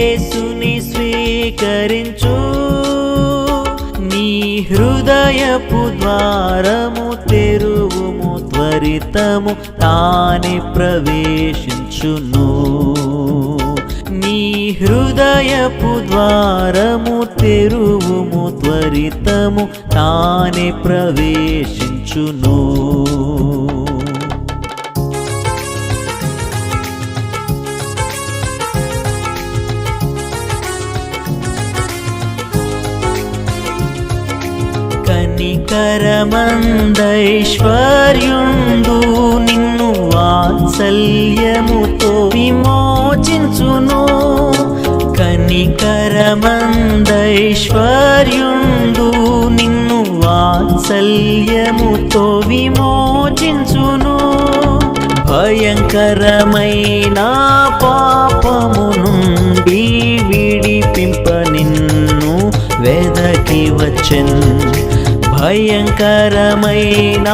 యేసుని స్వీకరించు. నీ హృదయపు ద్వారము తెరువుము త్వరితము తానే ప్రవేశించును. నీ హృదయపు ద్వారము తెరువుము త్వరితము తానే ప్రవేశించును. కనికరమందైశ్వర్యుండు నిన్ను వాత్సల్యముతో విమోచించును. కనికరమందైశ్వర్యుండు నిన్ను వాత్సల్యముతో విమోచించును. భయంకరమైన పాపము నుండి విడిపింప నిన్ను వెదకి వచ్చెన్. భయంకరమైన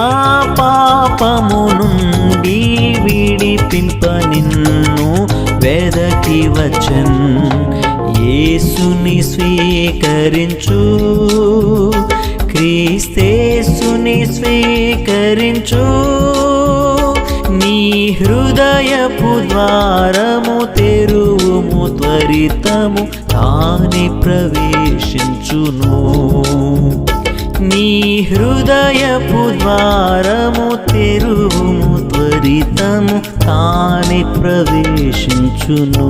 పాపము నుండి విడిపింప నిన్ను వెదకి వచ్చన్. యేసుని స్వీకరించు క్రీస్తేసుని స్వీకరించు. నీ హృదయపు ద్వారము తెరువుము త్వరితము తాని ప్రవేశించును. నీ హృదయపు ద్వారము తెరువుము త్వరితము తాని ప్రవేశించును.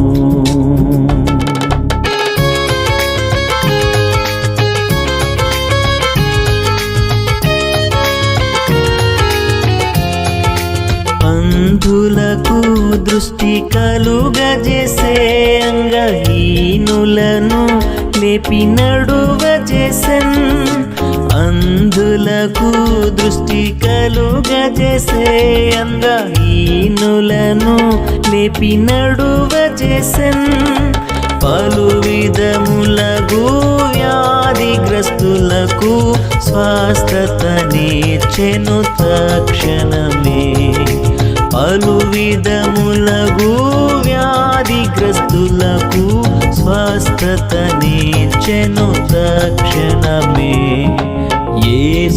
అంధులకు దృష్టి కలుగజేసే అంగహీనులను లేపి చేసే అంధులకు దృష్టి కలుగజేసే అంగహీనులను లేపి నడువజేసన్ పలు విధములగు వ్యాధిగ్రస్తులకు స్వస్థత నేర్చెను తక్షణమే. పలు విధములగు వ్యాధిగ్రస్తులకు స్వస్థత చెను తక్షణ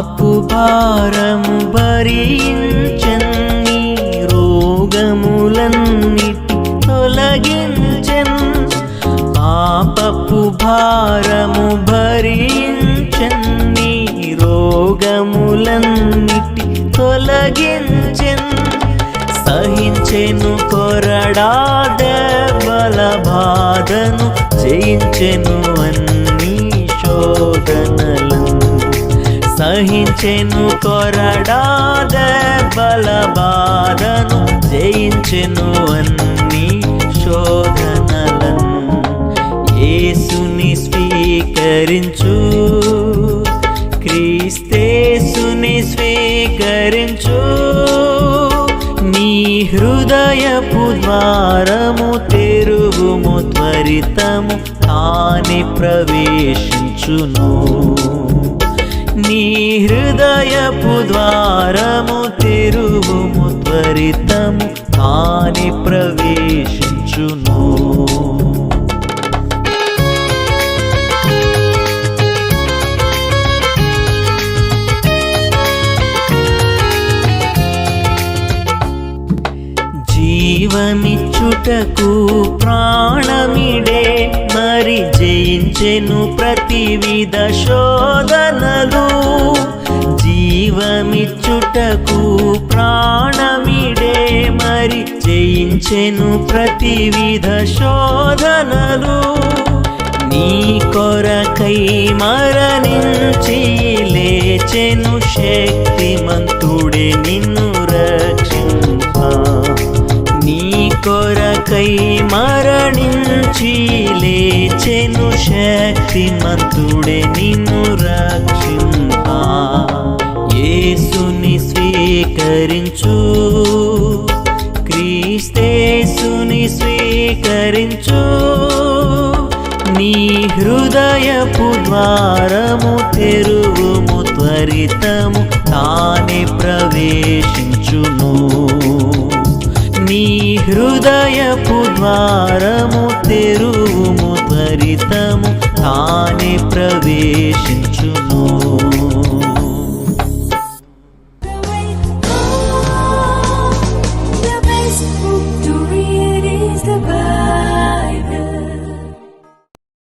పాపు భారము భరించని రోగములన్నిటి తొలగించన్. పాపపు భారము భరించని రోగములన్నిటి తొలగించన్. సహించెను కొరడా బల బాధను జయించెను జయించెను కొరడాద బలబాధను జయించెను అన్ని శోధనలను. ఏసుని స్వీకరించు క్రీస్తేసుని స్వీకరించు. నీ హృదయపు ద్వారము తెరుగుము త్వరితము తాని ప్రవేశించును. నీ హృదయపు ద్వారము తెరువుము త్వరితము కాని ప్రవేశించును. జీవమిచ్చుటకు ప్రాణమిడే మరి జయించెను ప్రతి విధ శోధనలు. జీవమిచ్చుటకు ప్రాణమిడే మరి జయించెను జయించెను ప్రతి విధ శోధనలు. నీ కొరకై మరణించి లేచెను శక్తిమంతుడే నిన్ను. కొరకై మరణించి లేచెను శక్తిమంతుడే నిన్ను రక్షింపా. యేసుని స్వీకరించు. క్రీస్తేసుని స్వీకరించు. నీ హృదయపు ద్వారము తెరువుము త్వరితము తానే ప్రవేశించును. నీ హృదయపు ద్వారము తెరువుము త్వరితము తానే ప్రవేశించు.